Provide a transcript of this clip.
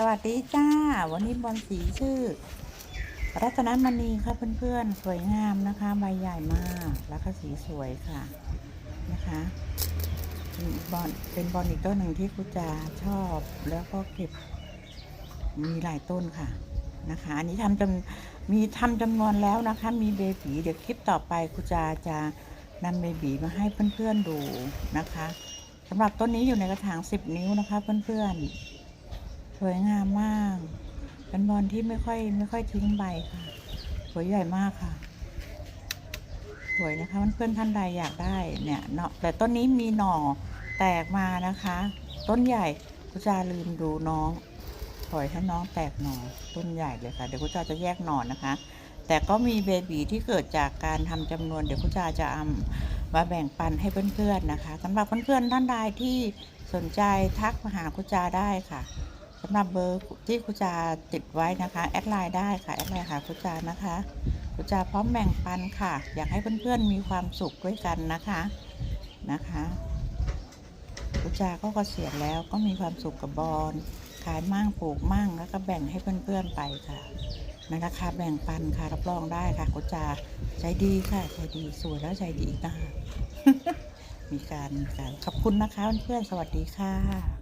สวัสดีจ้า วันนี้บอลสีชื่อ รัตนมณีค่ะเพื่อนๆ สวยงามนะคะใบใหญ่มากแล้วก็สีสวยค่ะนะคะเป็นบอลเป็นบอลอีกต้นหนึ่งที่คุจาชอบแล้วก็เก็บมีหลายต้นค่ะนะคะอันนี้ทำจำมีทำจำนวนแล้วนะคะ มีเบบีเดี๋ยวคลิปต่อไปคุจาจะนำเบบีมาให้เพื่อนๆดูนะคะสำหรับต้นนี้อยู่ในกระถาง 10 นิ้วนะคะเพื่อนๆ สวยงามมากเป็นบอลที่ไม่ค่อยไม่ค่อยทิ้งใบค่ะ สวยใหญ่มากค่ะ สวยนะคะเพื่อนๆท่านใดอยากได้เนี่ยเนาะแต่ต้นนี้มีหน่อแตกมานะคะ ต้นใหญ่กุจาลืมดูน้องปล่อยให้น้องแตกหน่อต้นใหญ่เลยค่ะ เดี๋ยวกุจาจะแยกหน่อนะคะ แต่ก็มีเบบีที่เกิดจากการทำจำนวนเดี๋ยวกุจาจะเอามาแบ่งปันให้เพื่อนๆนะคะสำหรับเพื่อนๆท่านใดที่สนใจทักมาหากุจาได้ค่ะำหรับเบอร์ที่คุจาติดไว้นะคะ แอดไลน์ได้ค่ะ แอดไลน์หาคุจานะคะคุจาพร้อมแบ่งปันค่ะ อยากให้เพื่อนๆมีความสุขด้วยกันนะคะนะคะคุจาก็เกษียณแล้วก็มีความสุขกับบอลขายมั่งปลูกมั่งแล้วก็แบ่งให้เพื่อนๆไปค่ะในราคาแบ่งปันค่ะรับรองได้ค่ะคุจาใจดีค่ะใจดีสวยแล้วใจดีอีกนะคะมีการมีการขอบคุณนะคะเพื่อนๆสวัสดีค่ะ